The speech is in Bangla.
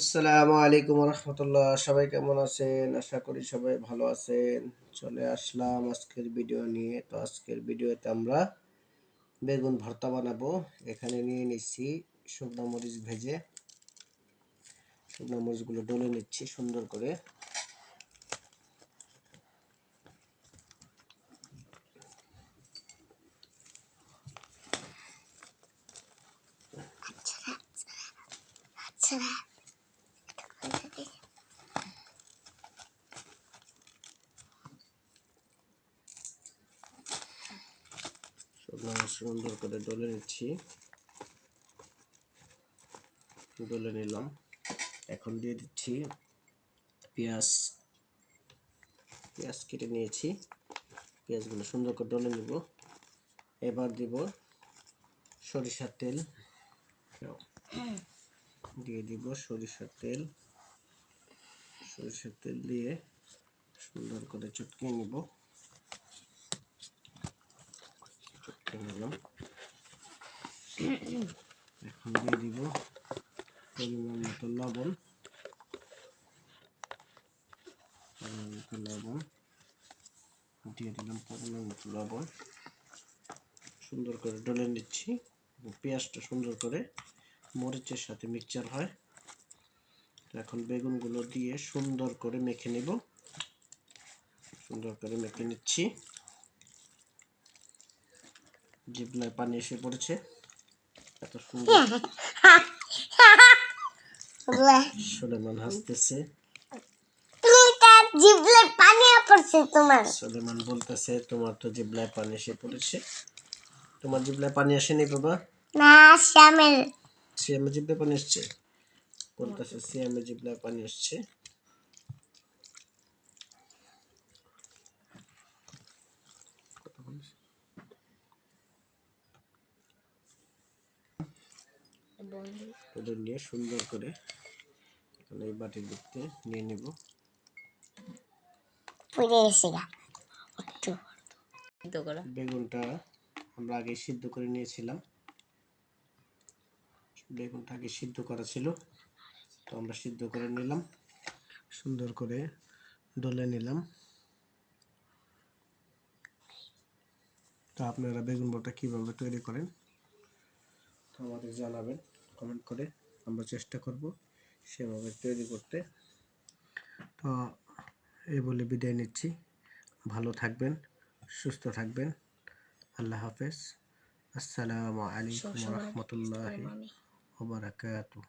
আসসালামু আলাইকুম রহমতুল্লাহ। সবাই কেমন আছেন? আশা করি সবাই ভালো আছেন। চলে আসলাম আজকের ভিডিও নিয়ে। তো আজকের ভিডিওতে আমরা বেগুন ভর্তা বানাবো। এখানে নিয়ে নিচ্ছি শুকনো মরিচ ভেজে। শুকনো মরিচগুলো ডলে নিচ্ছি সুন্দর করে। আচ্ছা সুন্দর করে ডলে নিচ্ছি। ডলে নিলাম। এখন দিয়ে দিচ্ছি পেঁয়াজ। পেঁয়াজ কেটে নিয়েছি। পেঁয়াজগুলো সুন্দর করে ডলে নিব। এবার দিব সরিষার তেল। দিয়ে দিব সরিষার তেল। সরিষার তেল দিয়ে সুন্দর করে চটকিয়ে নিব। চটকিয়ে নিলাম এখন দিয়ে দিব পরিমাণ মতো লবণ। পরিমাণ মতো লবণ। দিয়ে দিলাম পরিমাণ মতো লবণ। সুন্দর করে ডলে নিচ্ছি। পেঁয়াজটা সুন্দর করে মরিচের সাথে মিক্সচার হয়। এখন বেগুনগুলো দিয়ে সুন্দর করে মেখে নিব। সুন্দর করে মেখে নিচ্ছি। জিবলায় পানি এসে পড়েছে। এত সুন্দর। সুলেমান হাসতেছে। তুমি পানি পড়ছে তোমার সুলেমান বলতেছে তোমার তো জিবলায় পানি এসে পড়েছে। তোমার জিবলায় পানি আসেনি বাবা? না শ্যামের সিএমে জিবলায় পানি এসছে বলতেছে জিবলায় পানি এসছে ওদের নিয়ে সুন্দর করে এখন এই বাটির ভিতরে নিয়ে নেব। পুড়ে এসে একটু বেগুনটা আমরা আগে সিদ্ধ করে নিয়েছিলাম। বেগুনটা আগে সিদ্ধ করা ছিল তো আমরা সিদ্ধ করে নিলাম। সুন্দর করে ডলে নিলাম। তো আপনারা বেগুন ভর্তা কীভাবে তৈরি করেন? তো আমাদের জানাবেন। কমেন্ট করে আমরা চেষ্টা করব সেভাবে তৈরি করতে। তো এই বলে বিদায় নিচ্ছি। ভালো থাকবেন সুস্থ থাকবেন। আল্লাহ হাফেজ। আসসালামু আলাইকুম রহমতুল্লাহি ওবারাকাতু